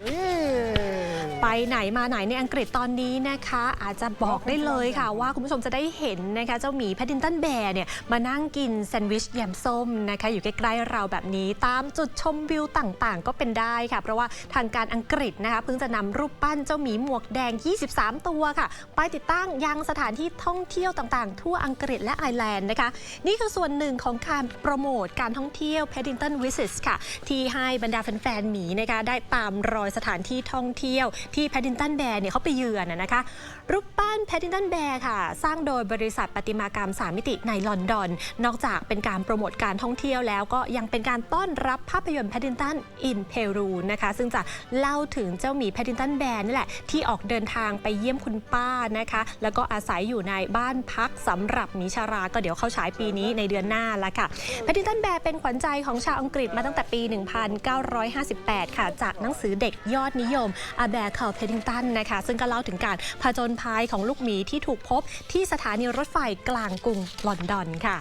ไป ไหนมาไหนในอังกฤษตอนนี้นะคะ อาจจะบอกได้เลยค่ะว่าคุณผู้ชมจะได้เห็นนะคะ เจ้าหมีแพดดินตันแบร์เนี่ยมานั่งกินแซนด์วิชแยมส้มนะคะ อยู่ใกล้ๆเราแบบนี้ตามจุดชมวิวต่างๆ ก็เป็นได้ค่ะ เพราะว่าทางการอังกฤษนะคะเพิ่งจะนำรูปปั้นเจ้าหมีหมวกแดง 23 ตัวค่ะ ไปติดตั้งยังสถานที่ท่องเที่ยวต่างๆ ทั่วอังกฤษและไอร์แลนด์นะคะ นี่คือส่วนหนึ่งของการโปรโมทการท่องเที่ยว Paddington Visits ค่ะ ที่ให้บรรดาแฟนๆหมีนะคะได้ตามรอยสถานที่ท่องเที่ยวที่ Paddington Bear เนี่ยเขาไปเยือนนะคะ รูปปั้น Paddington Bear ค่ะ สร้างโดยบริษัทประติมากรรม3มิติในลอนดอน นอกจากเป็นการโปรโมทการท่องเที่ยวแล้วก็ยังเป็นการต้อนรับภาพยนตร์ Paddington in Peru นะคะ ซึ่งจะเล่าถึงเจ้าหมี Paddington Bear นี่แหละที่ออกเดินทางไปเยี่ยมคุณป้านะคะ แล้วก็อาศัยอยู่ในบ้านพักสำหรับหมีชารา ก็เดี๋ยวเข้าฉายปีนี้ในเดือนหน้าละค่ะ Paddington Bear เป็นขวัญใจของชาวอังกฤษมาตั้งแต่ปี 1958 ค่ะ จากหนังสือเด็กยอดนิยมเพดิงตันนะคะ ซึ่งก็เล่าถึงการผจญภัยของลูกหมีที่ถูกพบที่สถานีรถไฟกลางกรุงลอนดอนค่ะ